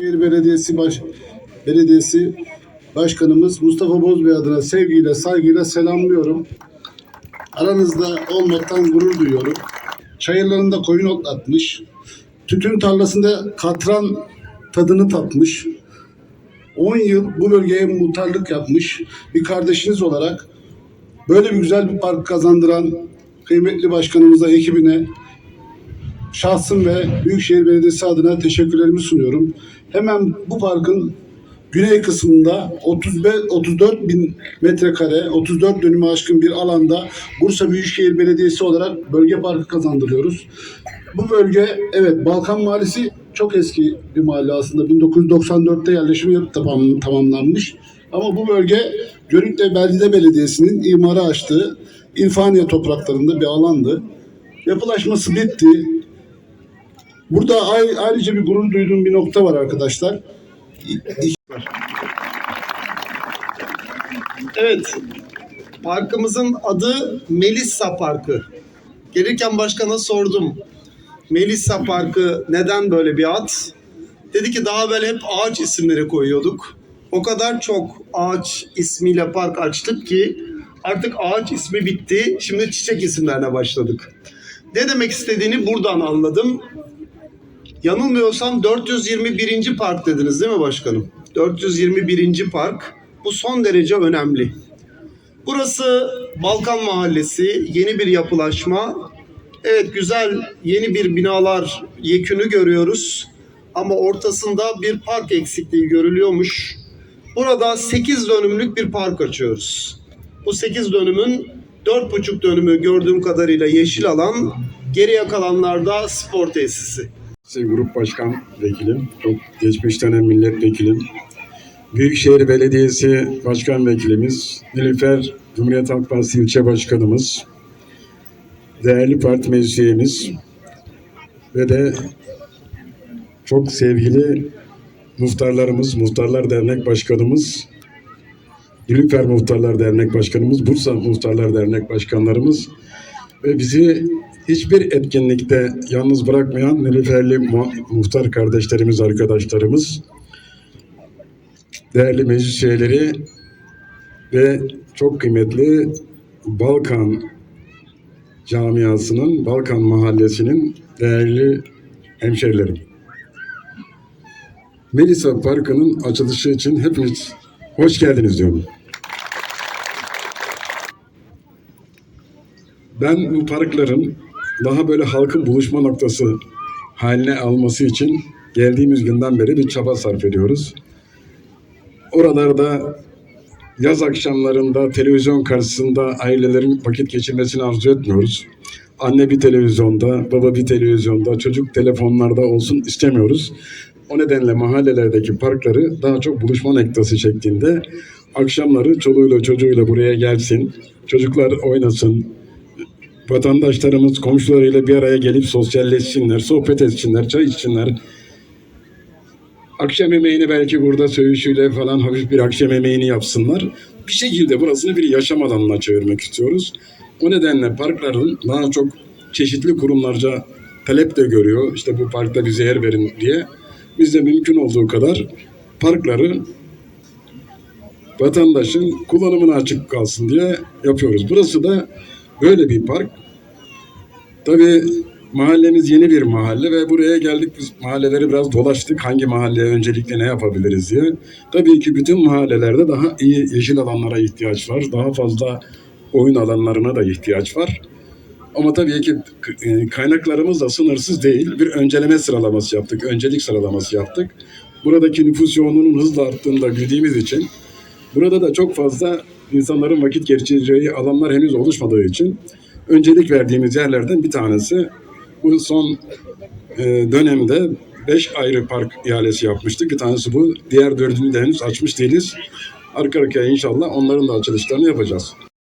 Şehir Belediyesi Baş Belediyesi Başkanımız Mustafa Bozbey adına sevgiyle, saygıyla selamlıyorum. Aranızda olmaktan gurur duyuyorum. Çayırlarında koyun otlatmış. Tütün tarlasında katran tadını tatmış. 10 yıl bu bölgeye muhtarlık yapmış bir kardeşiniz olarak böyle bir güzel bir park kazandıran kıymetli başkanımıza, ekibine şahsım ve Büyükşehir Belediyesi adına teşekkürlerimi sunuyorum. Hemen bu parkın güney kısmında 35 34 bin metrekare, 34 dönüme aşkın bir alanda Bursa Büyükşehir Belediyesi olarak bölge parkı kazandırıyoruz. Bu bölge evet Balkan Mahallesi çok eski bir mahalle aslında. 1994'te yerleşim yapı tamam, tamamlanmış. Ama bu bölge Görükle Beldede Belediyesi'nin imara açtığı İrfaniye topraklarında bir alandı. Yapılaşması bitti. Burada ay- ayrıca bir gurur duyduğum bir nokta var arkadaşlar. Evet. Parkımızın adı Melissa Parkı. Gelirken başkana sordum. Melissa Parkı neden böyle bir ad? Dedi ki daha evvel hep ağaç isimleri koyuyorduk. O kadar çok ağaç ismiyle park açtık ki artık ağaç ismi bitti. Şimdi çiçek isimlerine başladık. Ne demek istediğini buradan anladım. Yanılmıyorsam 421. park dediniz değil mi başkanım? 421. park. Bu son derece önemli. Burası Balkan Mahallesi, yeni bir yapılaşma. Evet güzel yeni bir binalar yekünü görüyoruz. Ama ortasında bir park eksikliği görülüyormuş. Burada 8 dönümlük bir park açıyoruz. Bu 8 dönümün 4,5 dönümü gördüğüm kadarıyla yeşil alan, geriye kalanlarda spor tesisi. Sayın Grup Başkan Vekilim, çok geçmiş dönem milletvekilim, Büyükşehir Belediyesi Başkan Vekilimiz, Nilüfer Cumhuriyet Halk Partisi İlçe Başkanımız, değerli parti meclis üyemiz ve de çok sevgili muhtarlarımız, Muhtarlar Dernek Başkanımız, Nilüfer Muhtarlar Dernek Başkanımız, Bursa Muhtarlar Dernek Başkanlarımız ve bizi hiçbir etkinlikte yalnız bırakmayan Nilüferli mu- muhtar kardeşlerimiz, arkadaşlarımız, değerli meclis üyeleri ve çok kıymetli Balkan camiasının, Balkan mahallesinin değerli hemşerilerim. Melisa Parkı'nın açılışı için hepiniz hoş geldiniz diyorum. Ben bu parkların daha böyle halkın buluşma noktası haline alması için geldiğimiz günden beri bir çaba sarf ediyoruz. Oralarda yaz akşamlarında televizyon karşısında ailelerin vakit geçirmesini arzu etmiyoruz. Anne bir televizyonda, baba bir televizyonda, çocuk telefonlarda olsun istemiyoruz. O nedenle mahallelerdeki parkları daha çok buluşma noktası şeklinde akşamları çoluğuyla çocuğuyla buraya gelsin, çocuklar oynasın, vatandaşlarımız komşularıyla bir araya gelip sosyalleşsinler, sohbet etsinler, çay içsinler. Akşam yemeğini belki burada söğüşüyle falan hafif bir akşam yemeğini yapsınlar. Bir şekilde burasını bir yaşam alanına çevirmek istiyoruz. O nedenle parkların daha çok çeşitli kurumlarca talep de görüyor. İşte bu parkta bize yer verin diye. Biz de mümkün olduğu kadar parkları vatandaşın kullanımına açık kalsın diye yapıyoruz. Burası da böyle bir park. Tabii mahallemiz yeni bir mahalle ve buraya geldik biz mahalleleri biraz dolaştık. Hangi mahalleye öncelikle ne yapabiliriz diye. Tabii ki bütün mahallelerde daha iyi yeşil alanlara ihtiyaç var. Daha fazla oyun alanlarına da ihtiyaç var. Ama tabii ki e, kaynaklarımız da sınırsız değil. Bir önceleme sıralaması yaptık, öncelik sıralaması yaptık. Buradaki nüfus yoğunluğunun hızla arttığını da bildiğimiz için burada da çok fazla insanların vakit geçireceği alanlar henüz oluşmadığı için öncelik verdiğimiz yerlerden bir tanesi bu son e, dönemde beş ayrı park ihalesi yapmıştık. Bir tanesi bu. Diğer dördünü de henüz açmış değiliz. Arka arkaya inşallah onların da açılışlarını yapacağız.